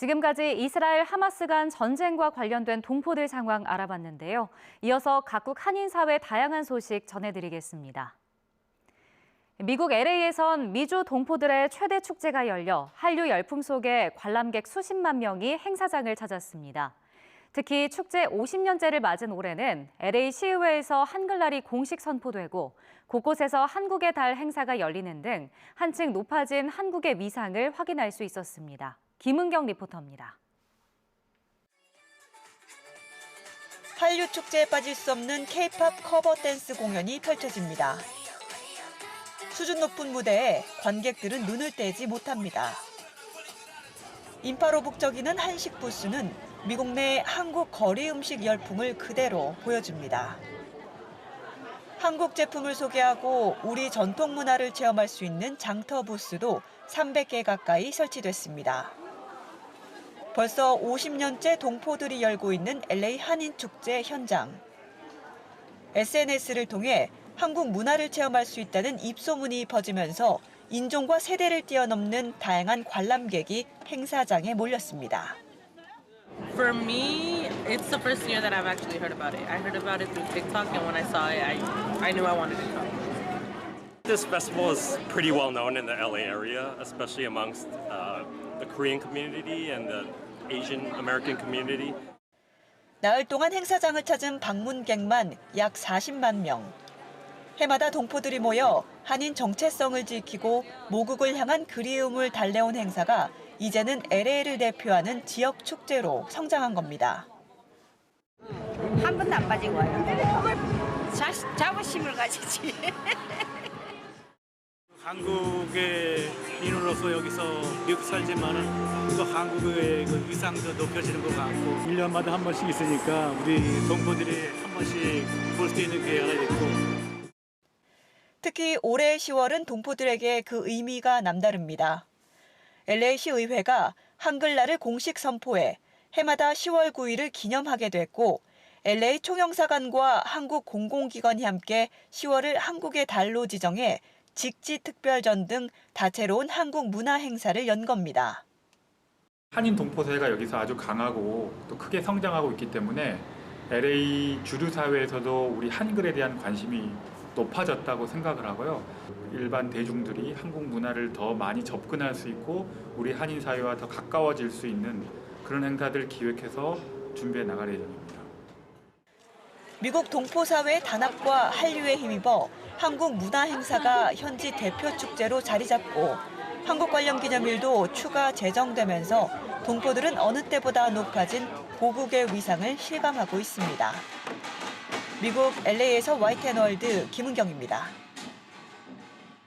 지금까지 이스라엘 하마스 간 전쟁과 관련된 동포들 상황 알아봤는데요. 이어서 각국 한인사회 다양한 소식 전해드리겠습니다. 미국 LA에선 미주 동포들의 최대 축제가 열려 한류 열풍 속에 관람객 수십만 명이 행사장을 찾았습니다. 특히 축제 50년째를 맞은 올해는 LA 시의회에서 한글날이 공식 선포되고 곳곳에서 한국의 달 행사가 열리는 등 한층 높아진 한국의 위상을 확인할 수 있었습니다. 김은경 리포터입니다. 한류 축제에 빠질 수 없는 K-팝 커버 댄스 공연이 펼쳐집니다. 수준 높은 무대에 관객들은 눈을 떼지 못합니다. 인파로 북적이는 한식 부스는 미국 내 한국 거리 음식 열풍을 그대로 보여줍니다. 한국 제품을 소개하고 우리 전통 문화를 체험할 수 있는 장터 부스도 300개 가까이 설치됐습니다. 벌써 50년째 동포들이 열고 있는 LA 한인 축제 현장. SNS를 통해 한국 문화를 체험할 수 있다는 입소문이 퍼지면서 인종과 세대를 뛰어넘는 다양한 관람객이 행사장에 몰렸습니다. For me, it's the first year that I've actually heard about it. I heard about it through TikTok, and when I saw it, I, I knew I wanted to come. This festival is pretty well known in the LA area, especially amongst uh, the Korean community and the Asian American community. 나흘 동안 행사장을 찾은 방문객만 약 40만 명. 해마다 동포들이 모여 한인 정체성을 지키고 모국을 향한 그리움을 달래온 행사가 이제는 LA를 대표하는 지역 축제로 성장한 겁니다. 한 번도 안 빠지고 와요. 자, 자부심을 가지지. 한국의 인으로서 여기서 미국 살지만은 또 한국의 그 위상도 높여지는 것 같고 1년마다 한 번씩 있으니까 우리 동포들이 한 번씩 볼 수 있는 기회가 있고 특히 올해 10월은 동포들에게 그 의미가 남다릅니다. LA시 의회가 한글날을 공식 선포해 해마다 10월 9일을 기념하게 됐고 LA 총영사관과 한국 공공기관이 함께 10월을 한국의 달로 지정해 직지 특별전 등 다채로운 한국 문화 행사를 연 겁니다. 한인 동포사회가 여기서 아주 강하고 또 크게 성장하고 있기 때문에 LA 주류 사회에서도 우리 한글에 대한 관심이 높아졌다고 생각을 하고요. 일반 대중들이 한국 문화를 더 많이 접근할 수 있고 우리 한인 사회와 더 가까워질 수 있는 그런 행사들 기획해서 준비해 나갈 예정입니다. 미국 동포 사회의 단합과 한류에 힘입어 한국 문화 행사가 현지 대표 축제로 자리 잡고 한국 관련 기념일도 추가 제정되면서 동포들은 어느 때보다 높아진 고국의 위상을 실감하고 있습니다. 미국 LA에서 YTN 월드 김은경입니다.